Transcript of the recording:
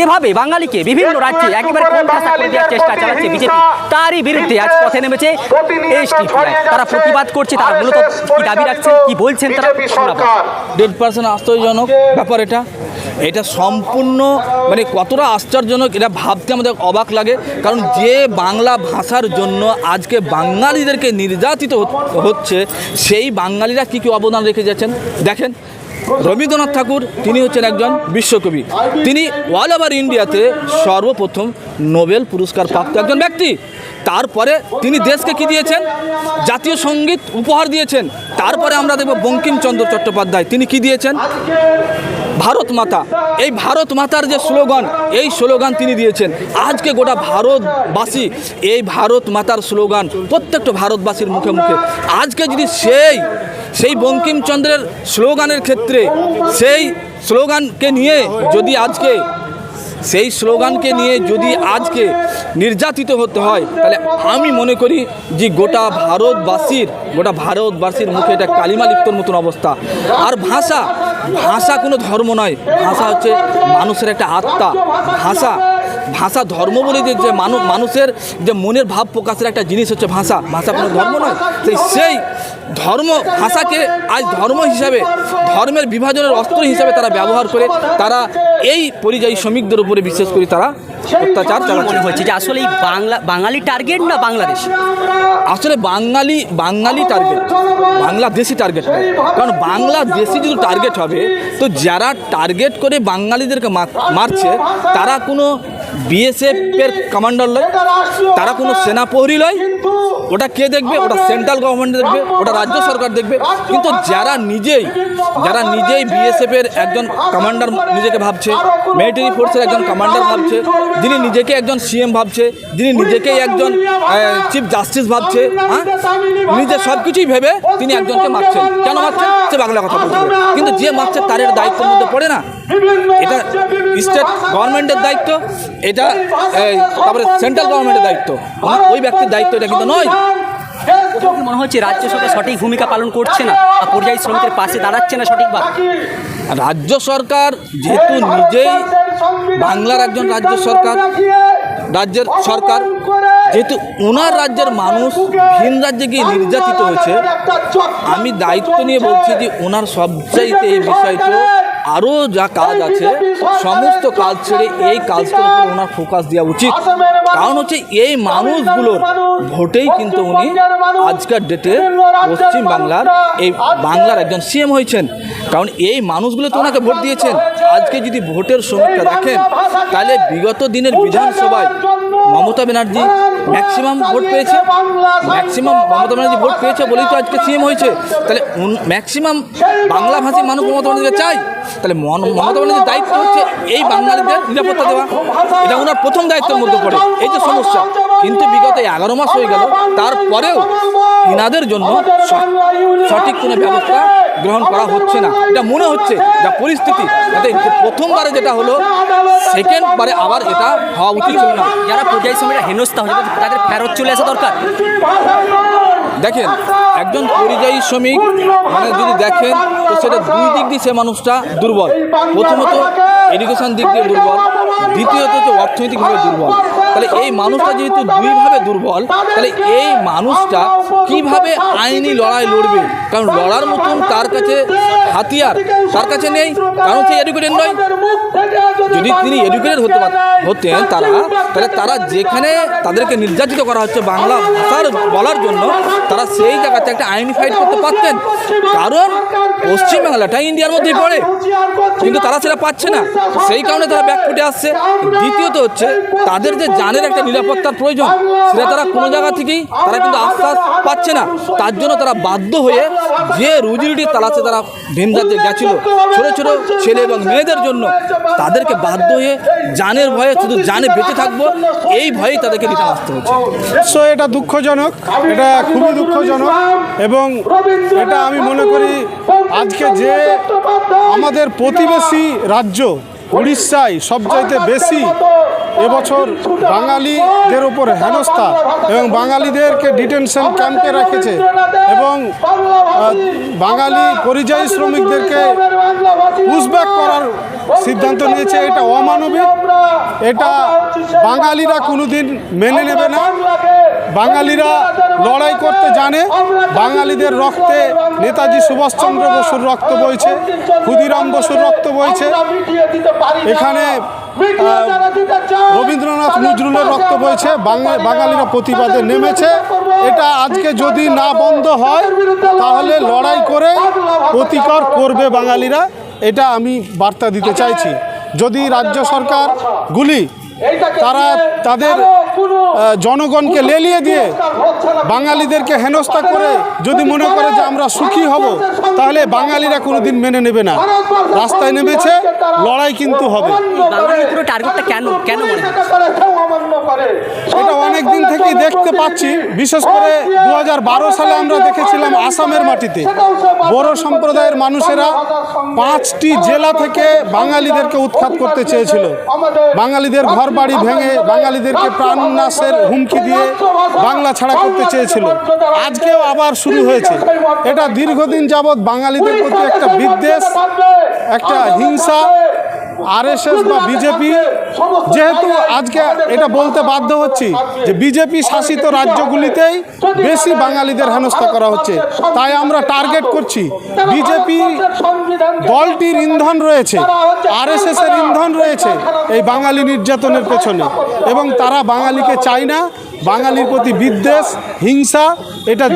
যেভাবে বাঙালিকে বিভিন্ন রাজ্যে একেবারে কোণঠাসা করে দেওয়ার চেষ্টা চালাচ্ছে বিজেপি তারই বিরুদ্ধে আজ পথে নেমেছে তারা প্রতিবাদ করছে তারা মূলত কি দাবি রাখছেন কি বলছেন তারা দেড় পার্সেন্ট আশ্চর্যজনক ব্যাপার এটা। এটা সম্পূর্ণ মানে কতটা আশ্চর্যজনক এটা ভাবতে আমাদের অবাক লাগে। কারণ যে বাংলা ভাষার জন্য আজকে বাঙালিদেরকে নির্যাতিত হচ্ছে সেই বাঙালিরা কী কী অবদান রেখে যাচ্ছেন? দেখেন রবীন্দ্রনাথ ঠাকুর, তিনি হচ্ছেন একজন বিশ্বকবি। তিনি অল ওভার ইন্ডিয়াতে সর্বপ্রথম নোবেল পুরস্কার প্রাপ্ত একজন ব্যক্তি। তারপরে তিনি দেশকে কি দিয়েছেন? জাতীয় সংগীত উপহার দিয়েছেন। তারপরে আমরা দেখব বঙ্কিমচন্দ্র চট্টোপাধ্যায়, তিনি কি দিয়েছেন? ভারত মাতা। এই ভারত মাতার যে স্লোগান, এই স্লোগান তিনি দিয়েছেন। আজকে গোটা ভারতবাসী এই ভারত মাতার স্লোগান প্রত্যেকটা ভারতবাসীর মুখে মুখে। আজকে যদি সেই সেই বঙ্কিমচন্দ্রের স্লোগানের ক্ষেত্রে, সেই স্লোগানকে নিয়ে যদি আজকে, সেই স্লোগানকে নিয়ে যদি আজকে নির্যাতিত হতে হয়, তাহলে আমি মনে করি যে গোটা ভারতবাসীর গোটা ভারতবাসীর মুখে এটা কালিমা লিপ্তর মতন অবস্থা। আর ভাষা ভাষা কোনো ধর্ম নয়, ভাষা হচ্ছে মানুষের একটা আত্মা। ভাষা ভাষা ধর্ম বলে যে মানুষ মানুষের যে মনের ভাব প্রকাশের একটা জিনিস হচ্ছে ভাষা। ভাষা কোনো ধর্ম নয়। সেই সেই ধর্ম ভাষাকে আজ ধর্ম হিসাবে ধর্মের বিভাজনের অস্ত্র হিসাবে তারা ব্যবহার করে তারা এই পরিযায়ী শ্রমিকদের উপরে বিশেষ করে তারা অত্যাচার মনে হচ্ছে যে আসলে এই বাংলা বাঙালি টার্গেট না বাংলাদেশ? আসলে বাঙালি বাঙালি টার্গেট বাংলাদেশি টার্গেট কারণ বাংলাদেশি যদি টার্গেট হবে তো যারা টার্গেট করে বাঙালিদেরকে মারছে তারা কোনো বিএসএফের কমান্ডার নয় তারা কোনো সেনাপ্রহরী নয় ওটা কে দেখবে? ওটা সেন্ট্রাল গভর্নমেন্ট দেখবে, ওটা রাজ্য সরকার দেখবে। কিন্তু যারা নিজেই যারা নিজেই বিএসএফের একজন কমান্ডার নিজেকে ভাবছে মিলিটারি ফোর্সের একজন কমান্ডার ভাবছে, যিনি নিজেকে একজন সিএম ভাবছে, যিনি নিজেকেই একজন চিফ জাস্টিস ভাবছে হ্যাঁ? নিজে সব কিছুই ভেবে তিনি একজনকে মারছেন। কেন মারছেন? সে বাংলা কথা বলছে কিন্তু যে মারছে, তার দায়িত্বের মধ্যে পড়ে না। এটা স্টেট গভর্নমেন্টের দায়িত্ব। এটা তারপরে সেন্ট্রাল গভর্নমেন্টের দায়িত্ব। আমার ওই ব্যক্তির দায়িত্ব এটা কিন্তু নয়। মনে হচ্ছে রাজ্য সরকার সঠিক ভূমিকা পালন করছে না বা পরিযায়ী শ্রমিকদের পাশে দাঁড়াচ্ছে না সঠিকভাবে। রাজ্য সরকার যেহেতু নিজেই বাংলার একজন রাজ্য সরকার রাজ্যের সরকার যেহেতু ওনার রাজ্যের মানুষ ভিন রাজ্যে গিয়ে নির্যাতিত হয়েছে আমি দায়িত্ব নিয়ে বলছি যে ওনার সবচাইতে এই বিষয়টা আরও যা কাজ আছে সমস্ত কাজ ছেড়ে এই কাজটার উপর ওনার ফোকাস দেওয়া উচিত। কারণ হচ্ছে এই মানুষগুলোর ভোটেই কিন্তু উনি আজকের ডেটে পশ্চিম বাংলার এই বাংলার একজন সিএম হয়েছেন। কারণ এই মানুষগুলো তো ওনাকে ভোট দিয়েছেন। আজকে যদি ভোটের সমীক্ষা দেখেন তাহলে বিগত দিনের বিধানসভায় মমতা ব্যানার্জি ম্যাক্সিমাম ভোট পেয়েছে। ম্যাক্সিমাম মমতা ব্যানার্জি ভোট পেয়েছে বলেই তো আজকে সিএম হয়েছে। তাহলে ম্যাক্সিমাম বাংলা ভাষী মানুষ মমতা ব্যানার্জিকে চাই তাহলে মমতা ব্যানার্জির দায়িত্ব হচ্ছে এই বাঙালিদের নিরাপত্তা দেওয়া। এটা ওনার প্রথম দায়িত্বের মধ্যে পড়ে। এই যে সমস্যা। কিন্তু বিগত এগারো মাস হয়ে গেল, তারপরেও ইনাদের জন্য সঠিক কোনো ব্যবস্থা গ্রহণ করা হচ্ছে না। এটা মনে হচ্ছে যা পরিস্থিতি। যাতে প্রথমবারে যেটা হলো সেকেন্ড বারে আবার এটা হওয়া উচিত ছিল না। যারা পরিযায়ী শ্রমিকরা হেনস্থা হয়ে তাদের ফেরত চলে আসা দরকার। দেখেন, একজন পরিযায়ী শ্রমিক মানে যদি দেখেন, তো সেটা দুই দিক দিয়ে সে মানুষটা দুর্বল। প্রথমত এডুকেশন দিক দিয়ে দুর্বল। দ্বিতীয়ত হচ্ছে অর্থনৈতিকভাবে দুর্বল। তাহলে এই মানুষটা যেহেতু দুইভাবে দুর্বল, তাহলে এই মানুষটা কীভাবে আইনি লড়াই লড়বে? কারণ লড়ার মতন তার কাছে হাতিয়ার, তার কাছে নেই। কারণ সে এডুকেটেড নয়। যদি তিনি এডুকেটেড হতে পার- হতেন তারা তাহলে তারা যেখানে তাদেরকে নির্যাতিত করা হচ্ছে বাংলা ভাষার বলার জন্য তারা সেই জায়গাতে একটা আইনি ফাইট করতে পারতেন। কারণ পশ্চিমবাংলাটা ইন্ডিয়ার মধ্যেই পড়ে। কিন্তু তারা সেটা পাচ্ছে না। সেই কারণে তারা ব্যাকফুটে আসছে। দ্বিতীয়ত হচ্ছে তাদের যে জানের একটা নিরাপত্তার প্রয়োজন সেটা তারা কোনো জায়গা থেকেই তারা কিন্তু আশ্বাস পাচ্ছে না। তার জন্য তারা বাধ্য হয়ে যে রুজি রুটির তালাশে তারা রাজ্যে গেছিল। ছোট ছোট ছেলে এবং মেয়েদের জন্য তাদেরকে বাধ্য হয়ে জানের ভয়ে শুধু জানে বেঁচে থাকব, এই ভয়েই তাদেরকে রিটার্ন আসতে হচ্ছে। সো এটা দুঃখজনক, এটা খুবই দুঃখজনক এবং এটা আমি মনে করি আজকে যে আমাদের প্রতিবেশী রাজ্য, উড়িষ্যায় সবচাইতে বেশি এবছর বাঙালিদের উপর হেনস্থা এবং বাঙালিদেরকে ডিটেনশন ক্যাম্পে রেখেছে এবং বাঙালি পরিযায়ী শ্রমিকদেরকে পুষব্যাক করার সিদ্ধান্ত নিয়েছে। এটা অমানবিক। এটা বাঙালিরা কোনোদিন মেনে নেবে না। বাঙালিরা লড়াই করতে জানে। বাঙালিদের রক্তে নেতাজি সুভাষচন্দ্র বসুর রক্ত বইছে, ক্ষুদিরাম বসুর রক্ত বইছে। এখানে রবীন্দ্রনাথ নজরুলের রক্ত বইছে, বাঙা- বাঙালিরা প্রতিবাদে নেমেছে। এটা আজকে যদি না বন্ধ হয়, তাহলে লড়াই করে প্রতিকার করবে বাঙালিরা। এটা আমি বার্তা দিতে চাইছি। যদি রাজ্য সরকারগুলি তারা তাদের জনগণকে লেলিয়ে দিয়ে বাঙালিদেরকে হেনস্থা করে যদি মনে করে যে আমরা সুখী হব তাহলে বাঙালিরা কোনোদিন মেনে নেবে না। রাস্তায় নেমেছে লড়াই কিন্তু হবে। টার্গেটটা কেন কেন এটা অনেক দিন থেকেই দেখতে পাচ্ছি বিশেষ করে দু হাজার বারো সালে আমরা দেখেছিলাম আসামের মাটিতে। বড় সম্প্রদায়ের মানুষেরা পাঁচটি জেলা থেকে বাঙালিদেরকে উৎখাত করতে চেয়েছিল। বাঙালিদের ঘর বাড়ি ভেঙে বাঙালিদেরকে প্রাণনাশের হুমকি দিয়ে বাংলা ছাড়া করতে চেয়েছিল। আজকেও আবার শুরু হয়েছে। এটা দীর্ঘদিন যাবৎ বাঙালিদের প্রতি একটা বিদ্বেষ, একটা হিংসা আরএসএস বা বিজেপি যেহেতু আজকে এটা বলতে বাধ্য হচ্ছি যে বিজেপি শাসিত রাজ্যগুলিতেই বেশি বাঙালিদের হেনস্থা করা হচ্ছে। তাই আমরা টার্গেট করছি। বিজেপি দলটির ইন্ধন রয়েছে। আরএসএস এর ইন্ধন রয়েছে এই বাঙালি নির্যাতনের পেছনে। এবং তারা বাঙালিকে চায় না। বাঙালির প্রতি বিদ্বেষ হিংসা এটা